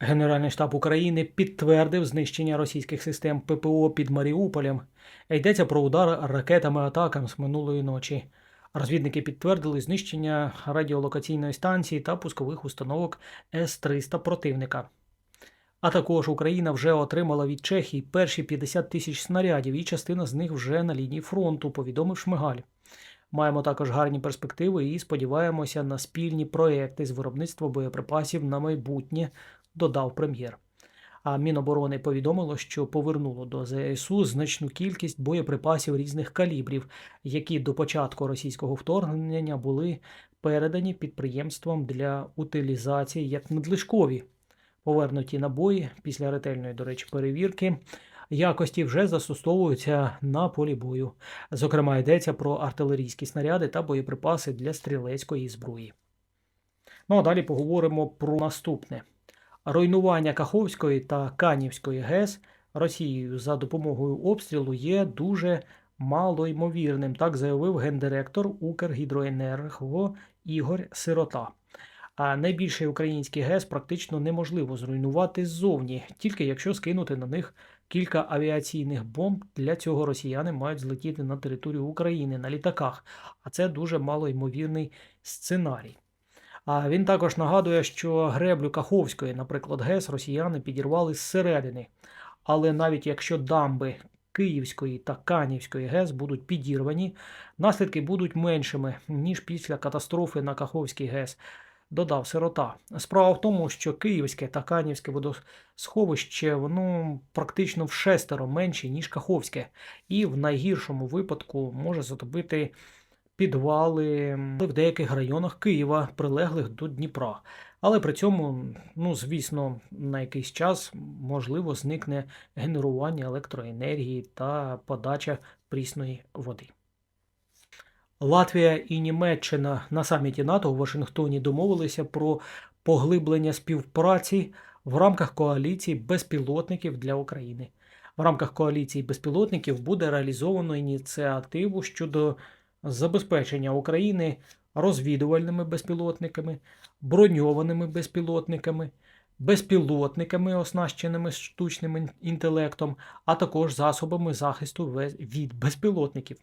Генеральний штаб України підтвердив знищення російських систем ППО під Маріуполем. Йдеться про удар ракетами атакам з минулої ночі. Розвідники підтвердили знищення радіолокаційної станції та пускових установок С-300 противника. А також Україна вже отримала від Чехії перші 50 тисяч снарядів, і частина з них вже на лінії фронту, повідомив Шмигаль. Маємо також гарні перспективи і сподіваємося на спільні проекти з виробництва боєприпасів на майбутнє, додав прем'єр. А Міноборони повідомило, що повернуло до ЗСУ значну кількість боєприпасів різних калібрів, які до початку російського вторгнення були передані підприємствам для утилізації як надлишкові. Повернуті набої після ретельної, до речі, перевірки якості вже застосовуються на полі бою. Зокрема, йдеться про артилерійські снаряди та боєприпаси для стрілецької зброї. Ну а далі поговоримо про наступне: руйнування Каховської та Канівської ГЕС Росією за допомогою обстрілу є дуже малоймовірним, так заявив гендиректор Укргідроенерго Ігор Сирота. А найбільший український ГЕС практично неможливо зруйнувати ззовні, тільки якщо скинути на них кілька авіаційних бомб. Для цього росіяни мають злетіти на територію України на літаках, а це дуже малоймовірний сценарій. А він також нагадує, що греблю Каховської, наприклад, ГЕС, росіяни підірвали зсередини. Але навіть якщо дамби Київської та Канівської ГЕС будуть підірвані, наслідки будуть меншими ніж після катастрофи на Каховській ГЕС додав сирота. Справа в тому, що Київське та Канівське водосховище воно практично в шестеро менше, ніж Каховське, і в найгіршому випадку може затопити підвали в деяких районах Києва, прилеглих до Дніпра. Але при цьому, ну звісно, на якийсь час можливо зникне генерування електроенергії та подача прісної води. Латвія і Німеччина на саміті НАТО у Вашингтоні домовилися про поглиблення співпраці в рамках коаліції безпілотників для України. В рамках коаліції безпілотників буде реалізовано ініціативу щодо забезпечення України розвідувальними безпілотниками, броньованими безпілотниками, безпілотниками, оснащеними штучним інтелектом, а також засобами захисту від безпілотників.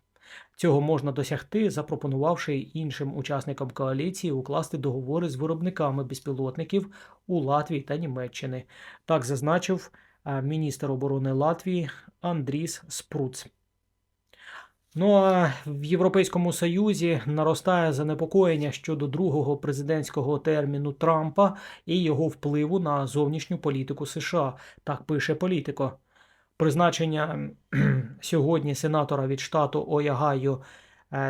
Цього можна досягти, запропонувавши іншим учасникам коаліції укласти договори з виробниками безпілотників у Латвії та Німеччини. Так зазначив міністр оборони Латвії Андріс Спруц. Ну а в Європейському Союзі наростає занепокоєння щодо другого президентського терміну Трампа і його впливу на зовнішню політику США. Так пише політико. Призначення сьогодні сенатора від штату Оягайо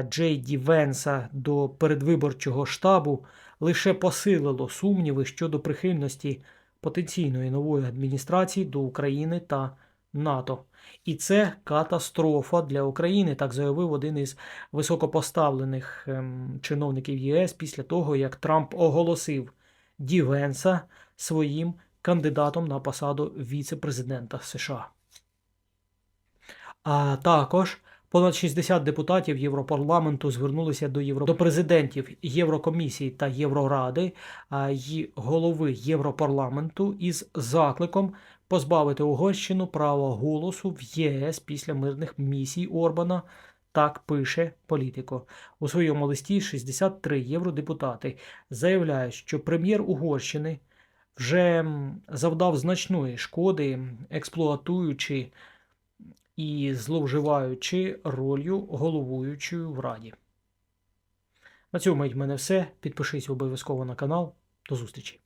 Джей Ді Венса до передвиборчого штабу лише посилило сумніви щодо прихильності потенційної нової адміністрації до України та НАТО. І це катастрофа для України, так заявив один із високопоставлених ем, чиновників ЄС після того, як Трамп оголосив Ді Венса своїм кандидатом на посаду віце-президента США. А також понад 60 депутатів Європарламенту звернулися до Євро... до президентів Єврокомісії та Євроради й голови Європарламенту із закликом позбавити Угорщину права голосу в ЄС після мирних місій Орбана. Так пише політико. У своєму листі 63 євродепутати заявляють, що прем'єр Угорщини вже завдав значної шкоди, експлуатуючи і зловживаючи ролью головуючою в раді. На цьому в мене все. Підпишись обов'язково на канал. До зустрічі!